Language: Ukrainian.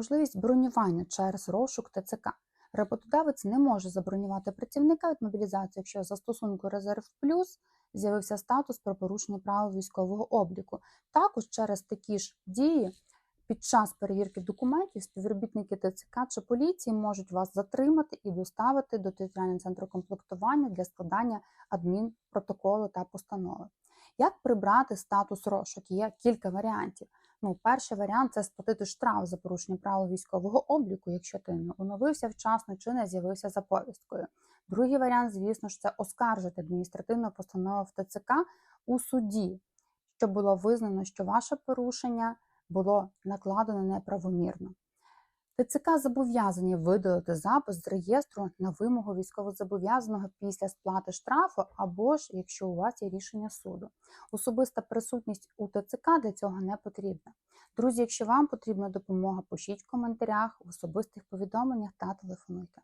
можливість бронювання через розшук ТЦК. Роботодавець не може забронювати працівника від мобілізації, якщо за стосунку резерв плюс з'явився статус про порушення права військового обліку. Також через такі ж дії під час перевірки документів співробітники ТЦК чи поліції можуть вас затримати і доставити до територіального центру комплектування для складання адмінпротоколу та постанови. Як прибрати статус розшук? Є кілька варіантів. Ну, перший варіант це сплатити штраф за порушення правил військового обліку, якщо ти не оновився вчасно чи не з'явився за повісткою. Другий варіант, звісно ж, це оскаржити адміністративну постанову в ТЦК у суді, щоб було визнано, що ваше порушення було накладено неправомірно. ТЦК зобов'язані видалити запис з реєстру на вимогу військовозобов'язаного після сплати штрафу, або ж якщо у вас є рішення суду. Особиста присутність у ТЦК для цього не потрібна. Друзі, якщо вам потрібна допомога, пишіть в коментарях, в особистих повідомленнях та телефонуйте.